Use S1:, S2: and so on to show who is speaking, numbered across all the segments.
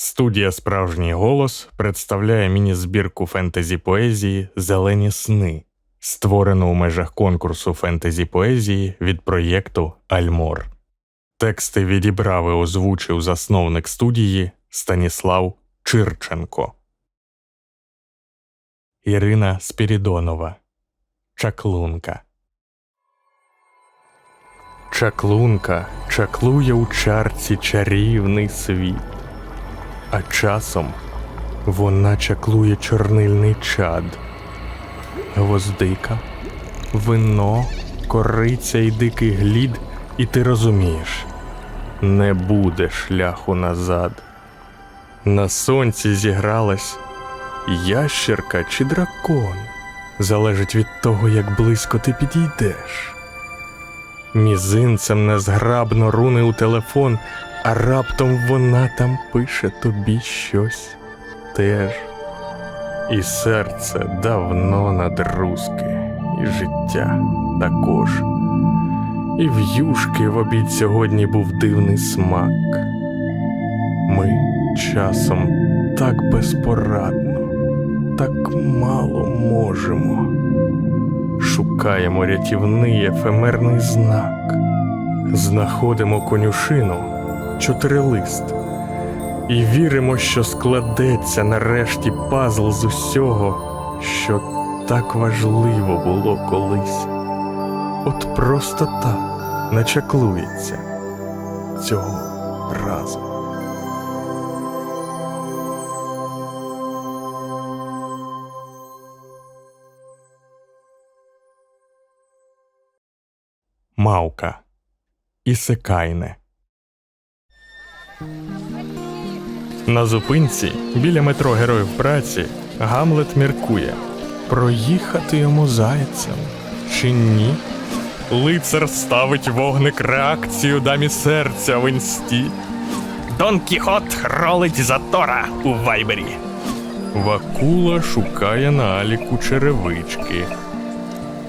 S1: Студія Справжній голос представляє міні-збірку фентезі поезії Зелені сни, створену у межах конкурсу фентезі поезії від проєкту Альмор. Тексти відібрав і озвучив засновник студії Станіслав Чирченко. Ірина Спірідонова. Чаклунка. Чаклунка чаклує у чарці чарівний світ, а часом вона чаклує чорнильний чад, гвоздика, вино, кориця і дикий глід, і ти розумієш, не буде шляху назад. На сонці зігралась ящерка чи дракон, залежить від того, як близько ти підійдеш. Мізинцем незграбно руни у телефон, а раптом вона там пише тобі щось теж. І серце давно надрузки, і життя також. І в юшки в обід сьогодні був дивний смак. Ми часом так безпорадно, так мало можемо. Шукаємо рятівний ефемерний знак, знаходимо конюшину, чотирилист, і віримо, що складеться нарешті пазл з усього, що так важливо було колись. От просто так начаклується цього разу. Мавка. Ісекайне. На зупинці біля метро Героїв праці Гамлет міркує проїхати йому зайцем чи ні? Лицар ставить вогник реакцію дамі серця в інсті. Дон Кіхот ролить затора у вайбері. Вакула шукає на Аліку черевички,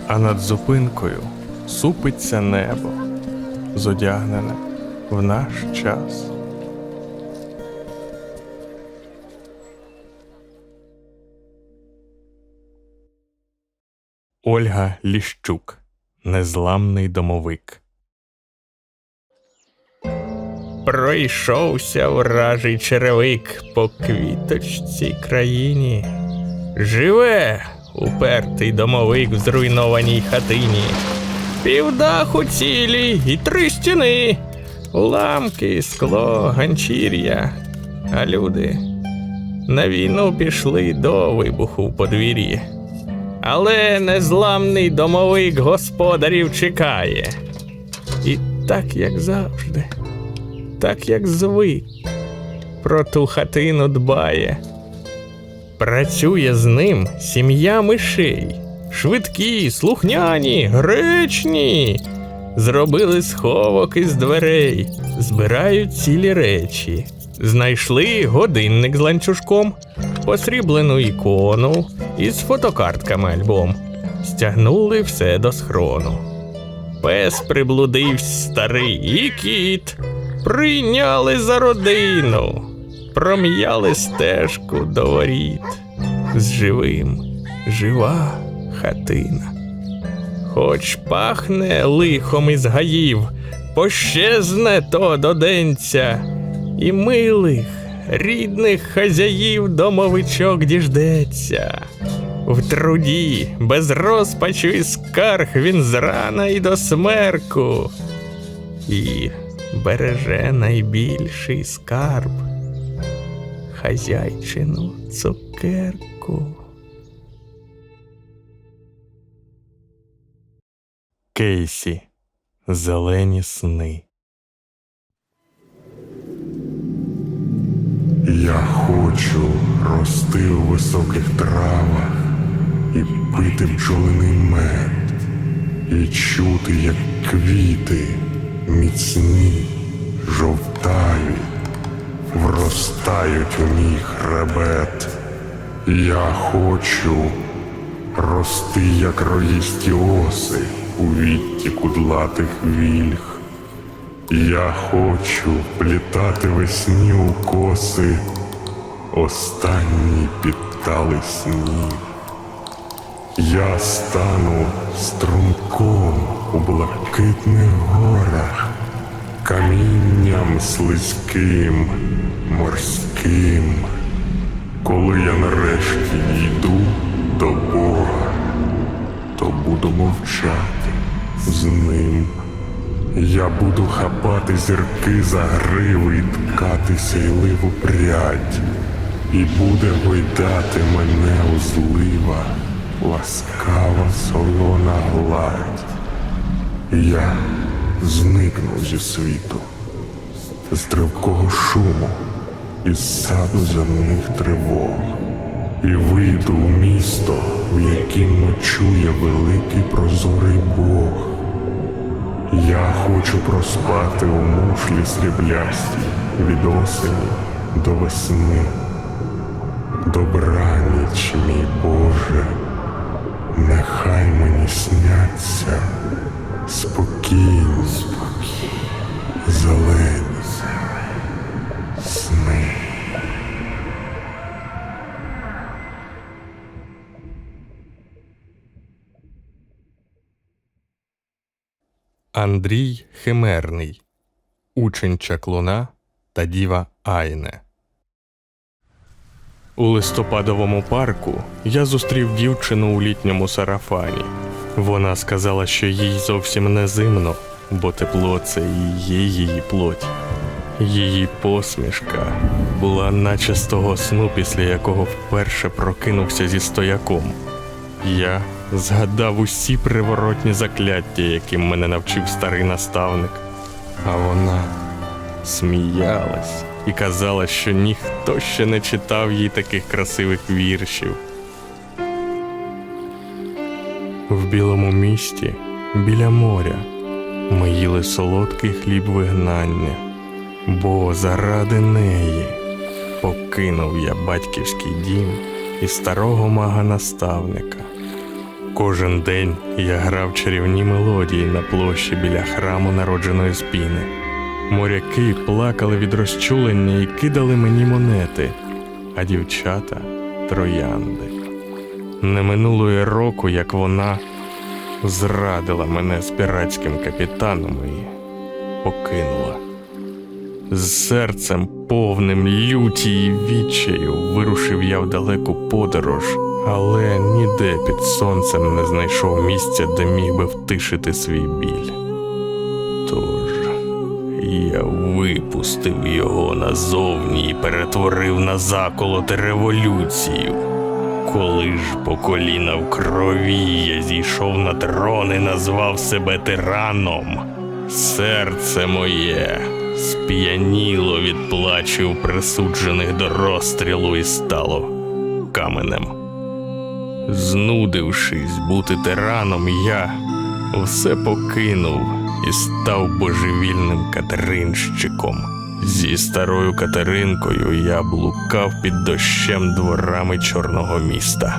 S1: а над зупинкою супиться небо, зодягнене в наш час. Ольга Ліщук. Незламний домовик. Пройшовся вражий черевик по квіточці країні. Живе упертий домовик в зруйнованій хатині. Півдаху цілі і три стіни, уламки, скло, ганчір'я. А люди на війну пішли до вибуху в подвір'ї. Але незламний домовик господарів чекає. І так, як завжди, так як звик, про ту хатину дбає. Працює з ним сім'я мишей. Швидкі, слухняні, гречні. Зробили сховок із дверей, збирають цілі речі. Знайшли годинник з ланцюжком, посріблену ікону із фотокартками альбом. Стягнули все до схрону. Пес приблудився старий і кіт. Прийняли за родину, пром'яли стежку до воріт. З живим жива хатина. Хоч пахне лихом із гаїв, пощезне то доденця, і милих, рідних хазяїв домовичок діждеться. В труді, без розпачу і скарг він зрана і до смерку, і береже найбільший скарб хазяйчину цукерку. Кейсі. Зелені сни.
S2: Я хочу рости у високих травах і пити бджолиний мед, і чути, як квіти міцні, жовтаві, вростають у мій хребет. Я хочу рости, як роїсті оси у вітті кудлатих вільг. Я хочу плітати весні у коси останній підталий сніг. Я стану струмком у блакитних горах, камінням слизьким, морським. Коли я нарешті дійду до Бога, то буду мовчати з ним. Я буду хапати зірки за гриви і ткати сяйливу прядь, і буде гойдати мене у злива, ласкава солона гладь. Я зникну зі світу, з тривкого шуму, із саду земних тривог, і вийду у місто, в яким ночує великий прозорий Бог. Я хочу проспати у мушлі сріблястій від осені до весни. Добраніч, мій Боже, нехай мені сняться спокійні, зелені сни.
S1: Андрій Химерний, учень чаклуна та діва Айне. У листопадовому парку я зустрів дівчину у літньому сарафані. Вона сказала, що їй зовсім не зимно, бо тепло це і є її плоть. Її посмішка була наче з того сну, після якого вперше прокинувся зі стояком. Я згадав усі приворотні закляття, яким мене навчив старий наставник. А вона сміялась і казала, що ніхто ще не читав їй таких красивих віршів. В білому місті, біля моря, ми їли солодкий хліб вигнання, бо заради неї покинув я батьківський дім і старого мага-наставника. Кожен день я грав чарівні мелодії на площі біля храму народженої спіни. Моряки плакали від розчулення і кидали мені монети, а дівчата троянди. Не минуло й року, як вона зрадила мене з піратським капітаном і покинула. З серцем повним люті і відчаю вирушив я в далеку подорож, але ніде під сонцем не знайшов місця, де міг би втишити свій біль. Я випустив його назовні і перетворив на заколоти революцію. Коли ж по коліна в крові я зійшов на трон і назвав себе тираном, серце моє сп'яніло від плачів присуджених до розстрілу і стало каменем. Знудившись бути тираном, я все покинув і став божевільним катеринщиком. Зі старою Катеринкою я блукав під дощем дворами чорного міста.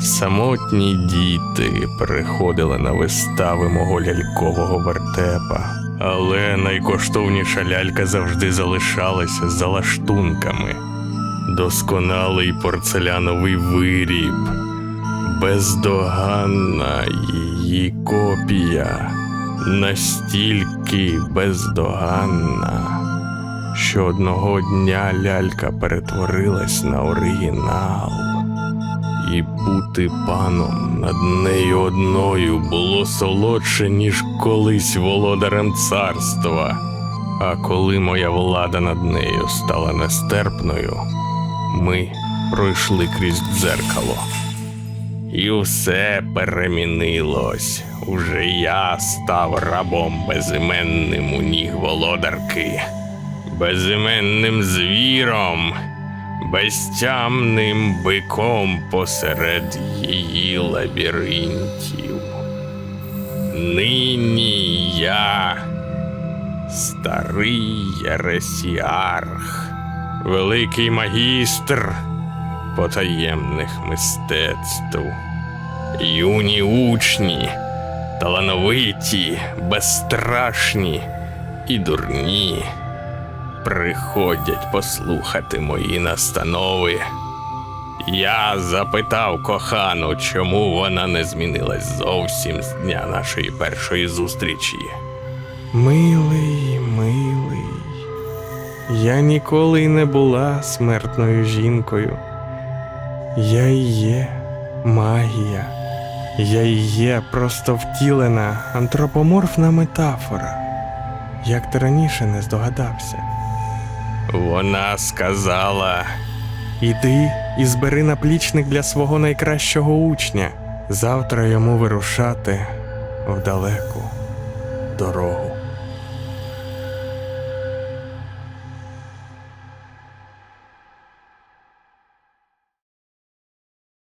S1: Самотні діти приходили на вистави мого лялькового вертепа, але найкоштовніша лялька завжди залишалася за лаштунками. Досконалий порцеляновий виріб, бездоганна її копія, настільки бездоганна, що одного дня лялька перетворилась на оригінал. І бути паном над нею одною було солодше, ніж колись володарем царства. А коли моя влада над нею стала нестерпною, ми пройшли крізь дзеркало. І все перемінилось. Уже я став рабом безіменним у ніг володарки, безіменним звіром, безтямним биком посеред її лабіринтів. Нині я старий Єресіарх, великий магістр потаємних мистецтв, юні учні, талановиті, безстрашні і дурні. приходять послухати мої настанови. Я запитав кохану, чому вона не змінилась зовсім з дня нашої першої зустрічі. Милий, милий, я ніколи не була смертною жінкою. Я і є магія. Я і є просто втілена антропоморфна метафора. Як ти раніше не здогадався? Вона сказала: Іди і збери наплічник для свого найкращого учня. Завтра йому вирушати в далеку дорогу.